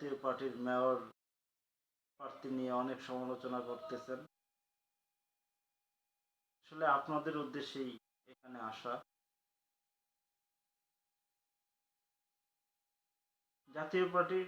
জাতীয় পার্টির মেয়র প্রার্থী নিয়ে অনেক সমালোচনা করতেছেন। আসলে আপনাদের উদ্দেশ্যেই এখানে আসা। জাতীয় পার্টির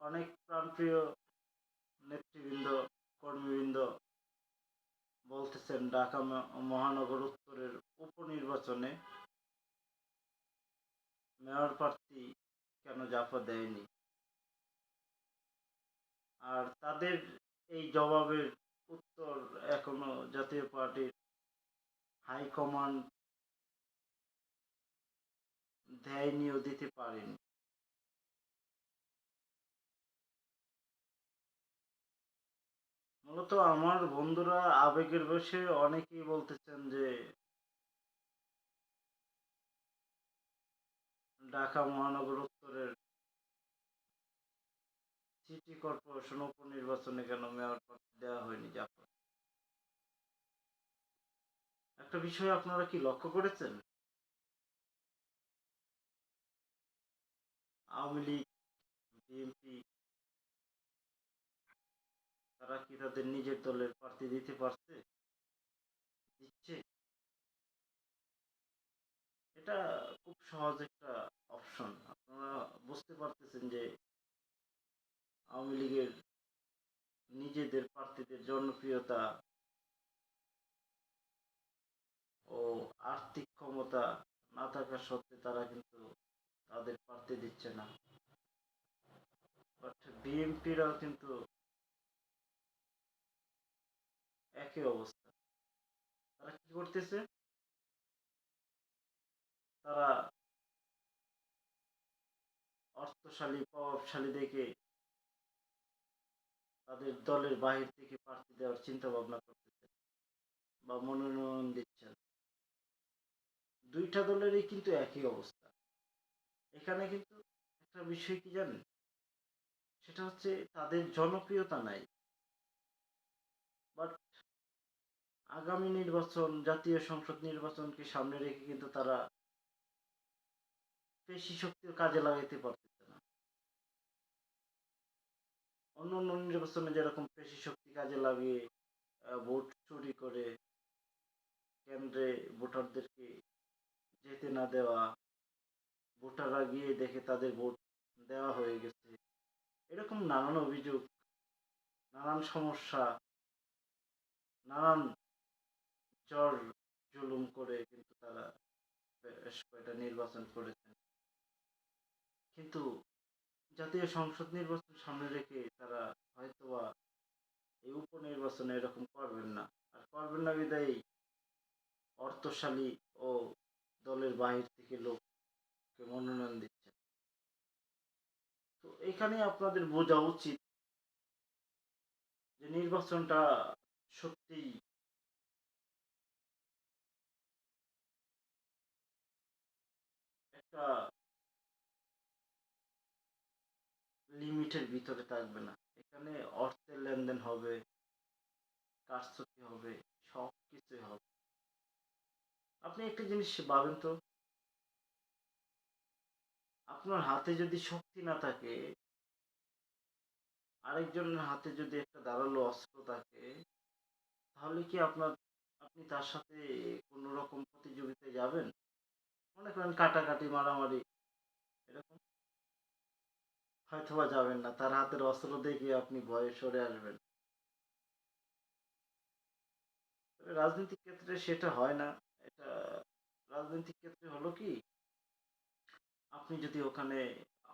অনেক প্রাণপ্রিয় নেতৃবৃন্দ, কর্মীবৃন্দ বলতেছেন, ঢাকা মহানগর উত্তরের উপনির্বাচনে মেয়র প্রার্থী কেন জাফা দেয়নি? আর তাদের এই জবাবের উত্তর এখনও জাতীয় পার্টির হাইকমান্ড দেয়নিও দিতে পারেনি। মূলত আমার বন্ধুরা আবেগের বসে অনেকেই বলতেছেন যে, ঢাকা মহানগর উত্তরের সিটি কর্পোরেশন উপনির্বাচনে কেন মেয়র প্রার্থী দেওয়া হয়নি? জাফর একটা বিষয় আপনারা কি লক্ষ্য করেছেন? আওয়ামী লীগ, বিএনপি, তারা কি তাদের নিজের দলের প্রার্থী দিতে পারছে? দিচ্ছে। এটা খুব সহজ একটা অপশন আপনারা বুঝতে পারতেছেন যে আওয়ামী লীগের নিজেদের প্রার্থীদের জনপ্রিয়তা ও আর্থিক ক্ষমতা না থাকা সত্ত্বে তারা কিন্তু তাদের প্রার্থী দিচ্ছে না। বিএনপিরাও কিন্তু একই অবস্থা। তারা কি করতেছে? তারা অর্থশালী, প্রভাবশালী দেখে তাদের দলের বাহির থেকে প্রার্থী দেওয়ার চিন্তা ভাবনা করতেছে বা মনোনয়ন দিচ্ছেন। দুইটা দলেরই কিন্তু একই অবস্থা। এখানে কিন্তু একটা বিষয় কি জানেন? সেটা হচ্ছে তাদের জনপ্রিয়তা নাই। বাট আগামী নির্বাচন, জাতীয় সংসদ নির্বাচনকে সামনে রেখে কিন্তু তারা পেশি শক্তিও কাজে লাগাইতে পারতেছে না অন্য অন্য নির্বাচনে যেরকম পেশি শক্তি কাজে লাগিয়ে ভোট চুরি করে, কেন্দ্রে ভোটারদেরকে যেতে না দেওয়া, ভোটাররা গিয়ে দেখে তাদের ভোট দেওয়া হয়ে গেছে, এরকম নানান অভিযোগ, নানান সমস্যা, নানান জ্বর জুলুম করে কিন্তু তারা বেশ কয়টা নির্বাচন করেছেন। কিন্তু জাতীয় সংসদ নির্বাচন সামনে রেখে তারা হয়তোবা এই উপনির্বাচনে এরকম করবেন না। আর করবেন না বিদায়ী অর্থশালী ও দলের বাহির থেকে লোককে মনোনয়ন দিচ্ছেন। তো এখানে আপনাদের বোঝা উচিত যে নির্বাচনটা সত্যিই একটা লিমিটের ভিতরে থাকবে না। এখানে অর্থের লেনদেন হবে, কারচুপি হবে সব কিছুই হবে। আপনি একটা জিনিস ভাবেন তো, আপনার হাতে যদি শক্তি না থাকে, আরেকজনের হাতে যদি একটা ধারালো অস্ত্র থাকে, তাহলে কি আপনার, আপনি তার সাথে কোনো রকম প্রতিযোগিতায় যাবেন? মনে করেন কাটাকাটি, মারামারি হয়তোবা যাবেন না, তার হাতের অস্ত্র দেখে আপনি ভয়ে সরে আসবেন। রাজনৈতিক ক্ষেত্রে সেটা হয় না। এটা রাজনৈতিক ক্ষেত্রে হলো কি, আপনি যদি ওখানে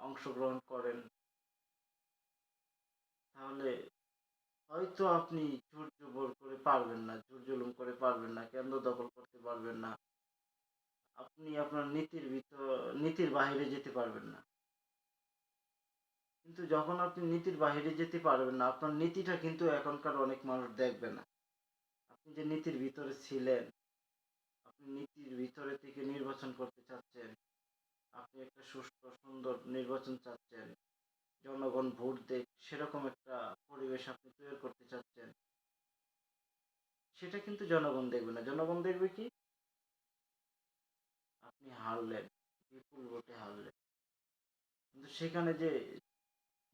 অংশগ্রহণ করেন, তাহলে হয়তো আপনি জোর জবর করে পারবেন না জোর জুলুম করে পারবেন না, কেন্দ্র দখল করতে পারবেন না। আপনি আপনার নীতির ভিতর, নীতির বাইরে যেতে পারবেন না। কিন্তু যখন আপনি নীতির বাইরে যেতে পারবেন না, আপনার নীতিটা কিন্তু এখনকার অনেক মানুষ দেখবে না। আপনি যে নীতির ভিতরে ছিলেন, আপনি নীতির ভিতরে থেকে নির্বাচন করতে চাচ্ছেন, আপনি একটা সুস্থ সুন্দর নির্বাচন চাচ্ছেন, জনগণ ভোট দেখ, সেরকম একটা পরিবেশ আপনি তৈরি করতে চাচ্ছেন, সেটা কিন্তু জনগণ দেখবে না। জনগণ দেখবে কি? আপনি হারলেন, বিপুল ভোটে হারলেন। কিন্তু সেখানে যে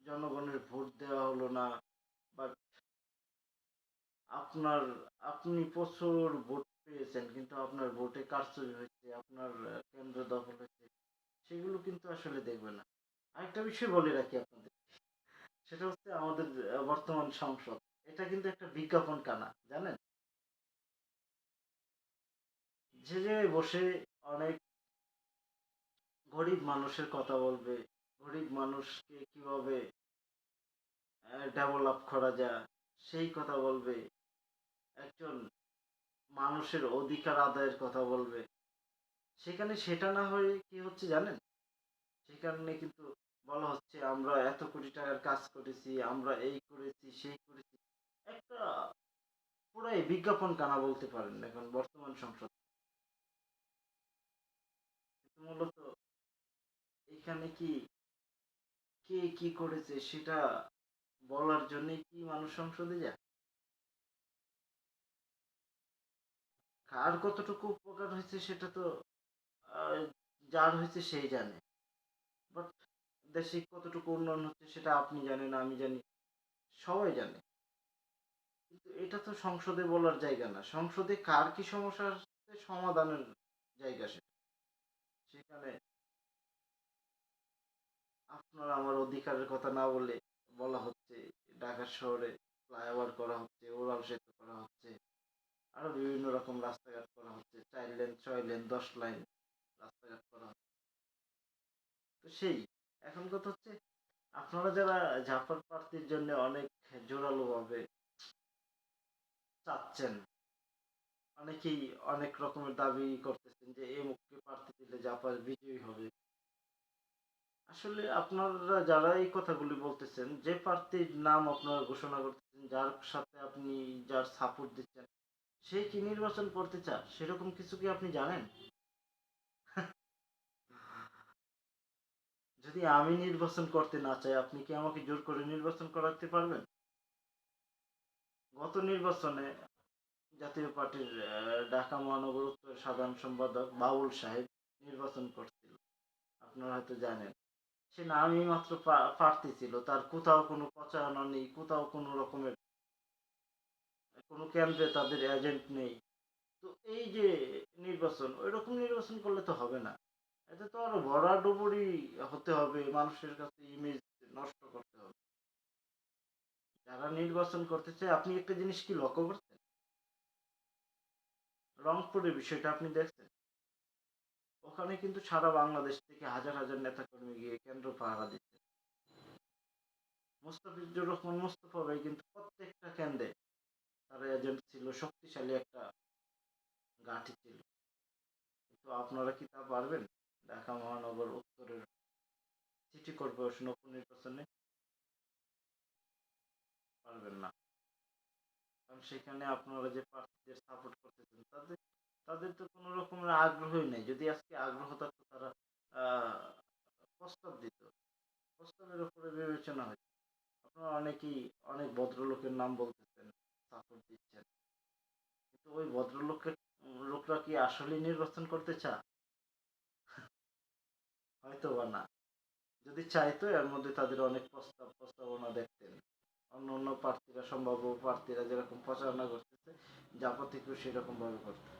জনগণের ভোট দেওয়া হলো না বাট আপনার, আপনি প্রচুর ভোট পেয়েছেন, কিন্তু আপনার ভোটে কারচুপি হয়েছে, আপনার কেন্দ্র দখল হয়েছে, সেগুলো কিন্তু আসলে দেখবে না। আরেকটা বিষয় বলে রাখি আপনাদের, সেটা হচ্ছে আমাদের বর্তমান সংসদ, এটা কিন্তু একটা বিজ্ঞাপন কানা, জানেন? যে যে বসে অনেক গরিব মানুষের কথা বলবে গরিব মানুষকে কীভাবে ডেভেলপ করা যায়, সেই কথা বলবে। একজন মানুষের অধিকার আদায়ের কথা বলবে। সেখানে সেটা না হয়ে কি হচ্ছে জানেন? সেখানে কিন্তু বলা হচ্ছে, আমরা এত কোটি টাকার কাজ করেছি, আমরা এই করেছি, সেই করেছি। একটা পুরাই বিজ্ঞাপন কানা বলতে পারেন এখন বর্তমান সংসদ। মূলত এখানে কি কে কি করেছে সেটা বলার জন্য কি মানুষ সংসদে যায়? কার কতটুকু উপকার হয়েছে সেটা তো যার হয়েছে সেই জানে। বাট দেশে কতটুকু উন্নয়ন হচ্ছে সেটা আপনি জানেন, আমি জানি, সবাই জানে। কিন্তু এটা তো সংসদে বলার জায়গা না। সংসদে কার কি সমস্যা সমাধানের জায়গা সেটা? সেখানে আপনার আমার অধিকারের কথা না বলে বলা হচ্ছে ঢাকা শহরে ফ্লাইওভার করা হচ্ছে, ওরাল সেতু করা হচ্ছে, আরও বিভিন্ন রকম রাস্তাঘাট করা হচ্ছে, চার লেন, ছয় লেন, দশ লাইন রাস্তাঘাট করা হচ্ছে। তো সেই, এখন কথা হচ্ছে আপনারা যারা জাফর প্রার্থীর জন্য অনেক জোরালো ভাবে চাচ্ছেন, অনেকেই অনেক রকমের দাবি করতেছেন যে এই মুখকে প্রার্থী দিলে জাপার বিজয়ী হবে। আসলে আপনারা যারা এই কথাগুলি বলতেছেন, যে প্রার্থীর নাম আপনারা ঘোষণা করতেছেন, যার সাথে আপনি যার সাপোর্ট দিচ্ছেন, সে কি নির্বাচন করতে চান সেরকম কিছু কি আপনি জানেন? যদি আমি নির্বাচন করতে না চাই, আপনি কি আমাকে জোর করে নির্বাচন করাতে পারবেন? গত নির্বাচনে জাতীয় পার্টির ঢাকা মহানগর উত্তর সাধারণ সম্পাদক বাউল সাহেব নির্বাচন করছিল। আপনারা হয়তো জানেন। সে নামই মাত্র প্রার্থী ছিল তার কোথাও কোনো প্রচারণা নেই, কোথাও কোনো রকমের কোনো কেন্দ্রে তাদের এজেন্ট নেই। তো এই যে নির্বাচন ওই রকম নির্বাচন করলে তো হবে না। এতে তো আরও ভরাডুবুরি হতে হবে, মানুষের কাছে ইমেজ নষ্ট করতে হবে। যারা নির্বাচন করতে চায় আপনি একটা জিনিস কি লক্ষ্য করছেন? রংপুরের বিষয়টা আপনি দেখছেন? ওখানে কিন্তু সারা বাংলাদেশ থেকে হাজার হাজার নেতা কর্মী গিয়ে কেন্দ্র পাহারা দিচ্ছে। মোস্তাফিজুর রহমান, মোস্তফা ভাই কিন্তু প্রত্যেকটা কেন্দ্রে তার এজেন্ট ছিল, শক্তিশালী একটা গাঁঠি ছিল। কিন্তু আপনারা কি তা পারবেন? ঢাকা মহানগর উত্তরের সিটি কর্পোরেশন উপনির্বাচনে পারবেন না। কারণ সেখানে আপনারা যে প্রার্থীদের সাপোর্ট করতেছেন, তাদের তাদের তো কোনো রকমের আগ্রহই নেই। যদি আজকে আগ্রহ থাকতো তারা প্রস্তাব দিত। প্রস্তাবের উপরে বিবেচনা হতো আপনারা অনেকেই অনেক ভদ্রলোকের নাম বলতেছেন, সাপোর্ট দিচ্ছেন। কিন্তু ওই ভদ্রলোকের, লোকরা কি আসলে নির্বাচন করতে চা হয়তো বা না। যদি চাইতো, এর মধ্যে তাদের অনেক প্রস্তাব, প্রস্তাবনা দেখতেন। অন্য অন্য প্রার্থীরা, সম্ভাব্য প্রার্থীরা যেরকম প্রচারণা করতেছে জাপা থেকেও সেরকম ভাবে করতে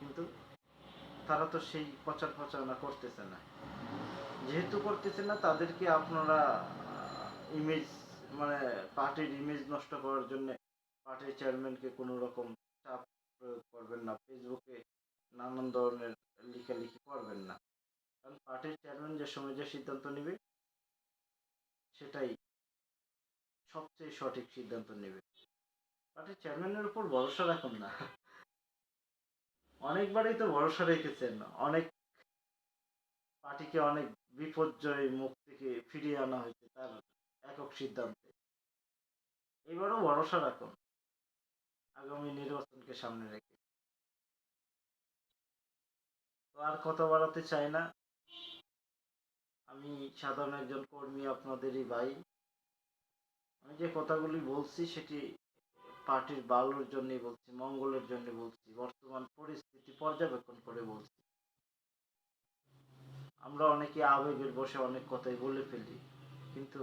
কিন্তু তারা তো সেই প্রচার প্রচারণা করতেছে না। যেহেতু করতেছে না, তাদেরকে আপনারা ইমেজ মানে পার্টির ইমেজ নষ্ট করার জন্য পার্টির চেয়ারম্যানকে কোনো রকম চাপ প্রয়োগ করবেন না, ফেসবুকে নানান ধরনের লেখালেখি করবেন না। কারণ পার্টির চেয়ারম্যান যে সময় যে সিদ্ধান্ত নেবে, সেটাই সবচেয়ে সঠিক সিদ্ধান্ত নেবে। পার্টির চেয়ারম্যানের উপর ভরসা রাখুন না। অনেকবারই তো ভরসা রেখেছেন, অনেক পার্টিকে অনেক বিপর্যয় মুখ থেকে ফিরিয়ে আনা হয়েছে তার একক সিদ্ধান্তে। এবারও ভরসা রাখুন, আগামী নির্বাচনকে সামনে রেখে। তো আর কথা বাড়াতে চাই না। আমি সাধারণ একজন কর্মী, আপনাদেরই ভাই। আমি যে কথাগুলি বলছি সেটি পার্টির ভালোর জন্যই বলছি, মঙ্গলের জন্য বলছি, বর্তমান পরিস্থিতি পর্যবেক্ষণ করে বলছি। আমরা অনেকে আবেগের বসে অনেক কথাই বলে ফেলি, কিন্তু